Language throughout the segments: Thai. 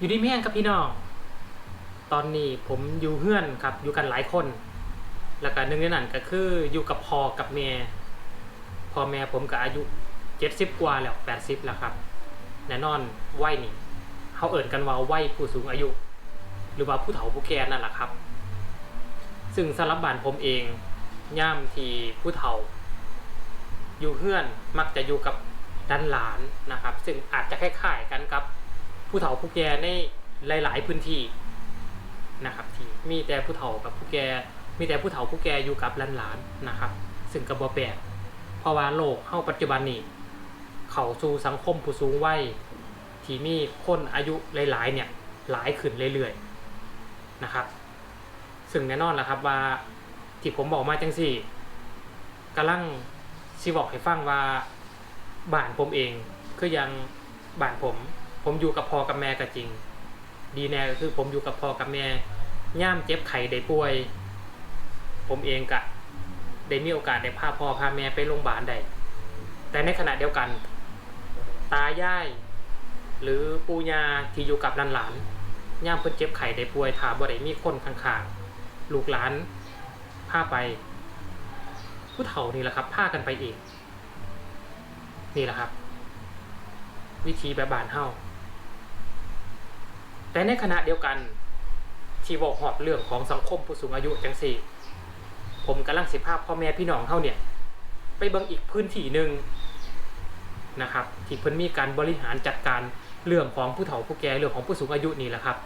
อยู่ดีแม่งครับพี่น้อง ตอนนี้ผมอยู่เฮือนครับ อยู่กันหลายคน แล้วก็หนึ่งในนั้นก็คืออยู่กับพ่อกับแม่พ่อแม่ผมก็อายุเจ็ดสิบกว่าแล้วแปดสิบแล้วครับ แน่นอนวัยนี่เขาเอิ่นกันว่าวัยผู้สูงอายุ หรือว่าผู้เฒ่าผู้แก่นั่นแหละครับ ซึ่งสำหรับบ้านผมเองย่ามทีผู้เฒ่า อยู่เฮือนมักจะอยู่กับด้านหลานนะครับ ซึ่งอาจจะคล้ายๆกันกับ ผู้เฒ่าผู้แก่ในหลาย ๆ พื้นที่นะครับที่มีแต่ผู้เฒ่ากับผู้แก่มีแต่ผู้เฒ่าผู้แก่อยู่กับหลานๆนะครับ ซึ่งกระบอแปลกเพราะว่าโลกเข้าปัจจุบันนี้ เข้าสู่สังคมผู้สูงวัยที่มีคนอายุหลาย ๆ เนี่ยหลายขึ้นเรื่อยๆนะครับ ซึ่งแน่นอนละครับว่าที่ผมบอกมาจังสี่กำลังสิบอกให้ฟังว่าบ้านผมเองคือยังบ้านผม ผมอยู่กับพ่อกับแม่ก็จริง ดีแน่ก็คือผมอยู่กับพ่อกับแม่ย่ามเจ็บไข้ได้ป่วย ผมเองกะได้มีโอกาสได้พาพ่อพาแม่ไปโรงพยาบาลได้แต่ในขณะเดียวกัน ตายายหรือปู่ยาที่อยู่กับหลานๆย่ามเพิ่นเจ็บไข้ได้ป่วยถามบ่ได้มีคนข้างๆลูกหลานพาไป ผู้เฒ่านี่แหละครับพากันไปเองนี่แหละครับ วิธีแบบบานเฮา แต่ในขณะเดียวกันที่บอกหอบเรื่องของสังคมผู้สูงอายุจังสี่ ผมกำลังสิภาพพ่อแม่พี่น้องเฮาเนี่ย ไปเบิ่งอีกพื้นที่หนึ่งนะครับ ที่เพิ่นมีการบริหารจัดการเรื่องของผู้เฒ่าผู้แก่เรื่องของผู้สูงอายุนี่แหละครับ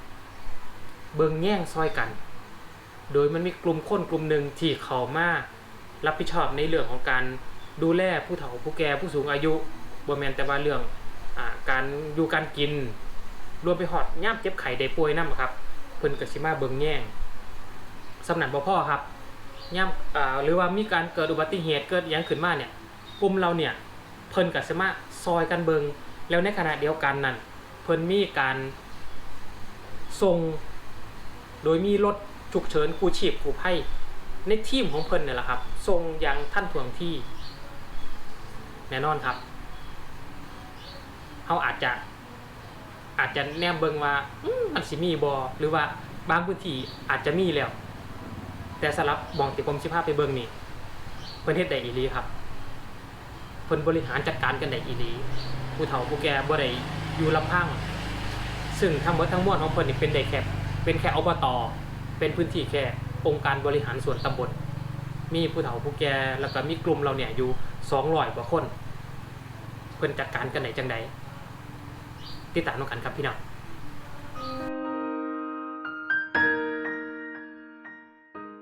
เบิ่งแย่งซอยกัน โดยมันมีกลุ่มคนกลุ่มหนึ่งที่เขามารับผิดชอบในเรื่องของการดูแลผู้เฒ่าผู้แก่ผู้สูงอายุบ่แมนแต่ว่าเรื่องอการอยู่การกิน รวมไปหอดย่ามเจ็บไข้ได้ป่วยนำครับเพิ่นก็สิมาเบิงแย่งสำนักบ่พ่อครับย่ามอ่าหรือว่ามีการเกิดอุบัติเหตุเกิดอิหยังขึ้นมาเนี่ยกลุ่มเราเนี่ยเพิ่นก็สิมาซอยกันเบิงแล้วในขณะเดียวกันนั่นเพิ่นมีการส่งโดยมีรถฉุกเฉินกู้ชีพกู้ภัยในทีมของเพิ่นเนี่ยแหละครับส่งยังท่านถ่วงที่ แน่นอนครับเขาอาจจะ อาจจะแนมเบิงว่ามันสิมีบอหรือว่าบางพื้นที่อาจจะมีแล้ว แต่สำหรับมองติผมสิภาพไปเบิงนี่เพิ่นเฮ็ดได้อีหลีครับเพิ่นบริหารจัดการกันได้อีหลีผู้เฒ่าผู้แก่บ่ได้อยู่ลำพัง ซึ่งทั้งหมดทั้งมวลของเพิ่นนี่เป็นได้แค่เป็นแค่อบตเป็นพื้นที่แค่องค์การบริหารส่วนตำบลมีผู้เฒ่าผู้แก่แล้วก็มีกลุ่มเราเนี่ยอยู่200กว่าคน เพิ่นจัดการกันไหนจังใด ติดตามน้องกันครับพี่น้อง